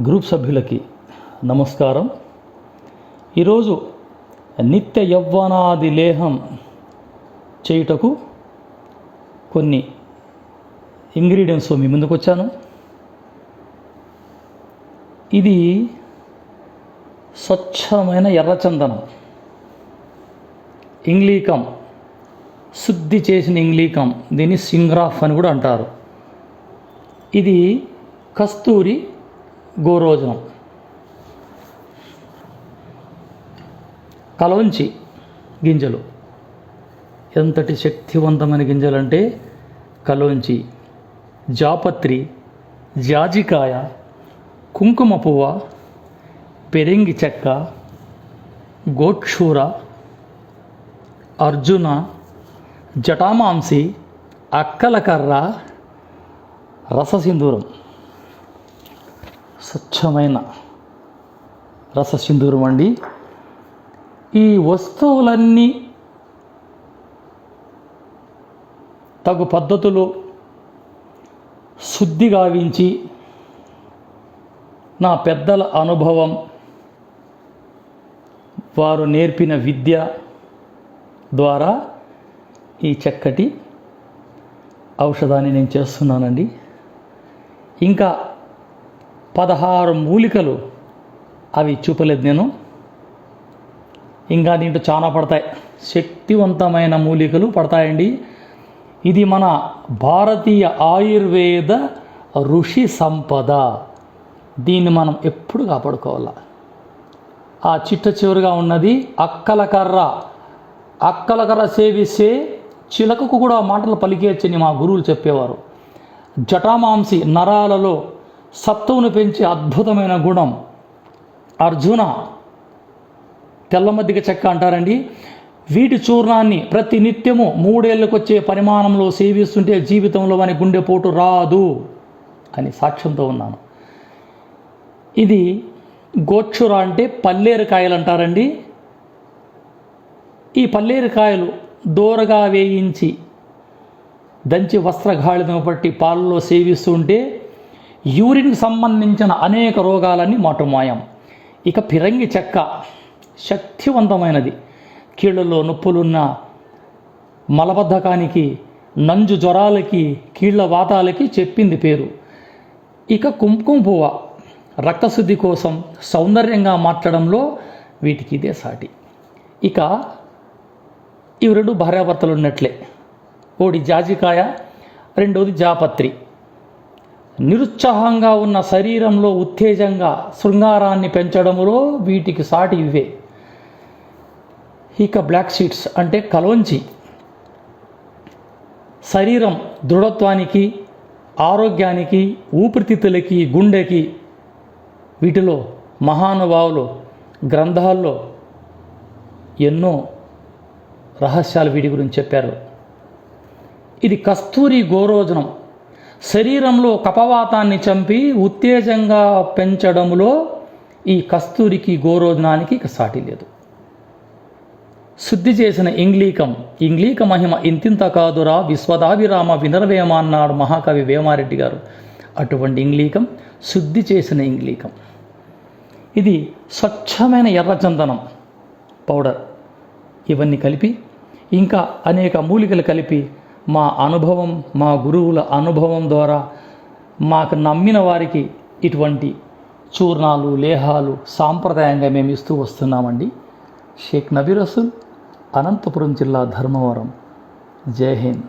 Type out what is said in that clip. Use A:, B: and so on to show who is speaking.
A: Group సభ్యులకి నమస్కారం. ఈరోజు నిత్య యవ్వనాది లేహం చేయుటకు కొన్ని ఇంగ్రీడియంట్స్ మీ ముందుకు వచ్చాను ఇది స్వచ్ఛమైన ఎర్రచందనం. ఇంగ్లీకం శుద్ధి చేసిన ఇంగ్లీకం దీన్ని సింగ్రాఫ్ అని కూడా అంటారు. ఇది కస్తూరి గోరోజనం. కలవంచి గింజలు. ఎంతటి శక్తివంతమైన గింజలంటే కలోంచి జాపత్రి జాజికాయ కుంకుమ పువ్వ పెరింగి చెక్క గోక్షూర అర్జున జటామాంసి అక్కలకర్ర రససింధూరం. స్వచ్ఛమైన రససింధూరం అండి. ఈ వస్తువులన్నీ తగు పద్ధతులు శుద్ధి గావించి నా పెద్దల అనుభవం వారు నేర్పిన విద్య ద్వారా ఈ చక్కటి ఔషధాన్ని నేను చేస్తున్నానండి. ఇంకా పదహారు మూలికలు అవి చూపలేదు నేను. ఇంకా దీంట్లో చాలా పడతాయి. శక్తివంతమైన మూలికలు పడతాయండి. ఇది మన భారతీయ ఆయుర్వేద ఋషి సంపద. దీన్ని మనం ఎప్పుడు కాపాడుకోవాలా? ఆ చిట్ట చివరిగా ఉన్నది అక్కలకర్ర. అక్కలకర్ర సేవిస్తే చిలకకు కూడా మాటలు పలికేయచ్చని మా గురువులు చెప్పేవారు. జటామాంసి నరాలలో సత్తువును పెంచే అద్భుతమైన గుణం. అర్జున తెల్లమద్దిక చెక్క అంటారండి. వీటి చూర్ణాన్ని ప్రతి నిత్యము మూడేళ్ళకు వచ్చే పరిమాణంలో సేవిస్తుంటే జీవితంలో అని గుండెపోటు రాదు అని సాక్ష్యంతో ఉన్నాను. ఇది గోక్షుర అంటే పల్లేరుకాయలు అంటారండి. ఈ పల్లేరుకాయలు దూరగా వేయించి దంచి వస్త్రగాళితం పట్టి పాలలో సేవిస్తుంటే యూరిన్కి సంబంధించిన అనేక రోగాలన్నీ మాటుమాయం. ఇక పిరంగి చెక్క శక్తివంతమైనది. కీళ్ళలో నొప్పులున్న మలబద్ధకానికి నంజు జ్వరాలకి కీళ్ళ వాతాలకి చెప్పింది పేరు. ఇక కుంకుమ పువ్వ. రక్తశుద్ధి కోసం సౌందర్యంగా మార్చడంలో వీటికి ఇదే సాటి. ఇక ఇవి రెండు భార్యాభర్తలు ఉన్నట్లే ఒకటి జాజికాయ రెండవది జాపత్రి. నిరుత్సాహంగా ఉన్న శరీరంలో ఉత్తేజంగా శృంగారాన్ని పెంచడంలో వీటికి సాటి ఇవే. ఇక బ్లాక్ షీట్స్ అంటే కలోంచి. శరీరం దృఢత్వానికి ఆరోగ్యానికి ఊపిరితిత్తులకి గుండెకి వీటిలో మహానుభావులు గ్రంథాల్లో ఎన్నో రహస్యాలు వీటి గురించి చెప్పారు. ఇది కస్తూరి గోరోజనం. శరీరంలో కపవాతాన్ని చంపి ఉత్తేజంగా పెంచడంలో ఈ కస్తూరికి గోరోజనానికి ఇక సాటి లేదు. శుద్ధి చేసిన ఇంగ్లీకం ఇంగ్లీక మహిమ ఇంతింత కాదురా విశ్వదాభిరామ వినర్వేమ అన్నాడు మహాకవి వేమారెడ్డి గారు. అటువంటి ఇంగ్లీకం శుద్ధి చేసిన ఇంగ్లీకం. ఇది స్వచ్ఛమైన ఎర్రచందనం పౌడర్. ఇవన్నీ కలిపి ఇంకా అనేక మూలికలు కలిపి మా అనుభవం మా గురువుల అనుభవం ద్వారా మాకు నమ్మిన వారికి ఇటువంటి చూర్ణాలు లేహాలు సాంప్రదాయంగా మేము ఇస్తూ వస్తున్నామండి. షేక్ నబీ రసూల్ అనంతపురం జిల్లా ధర్మవరం. జై హింద్.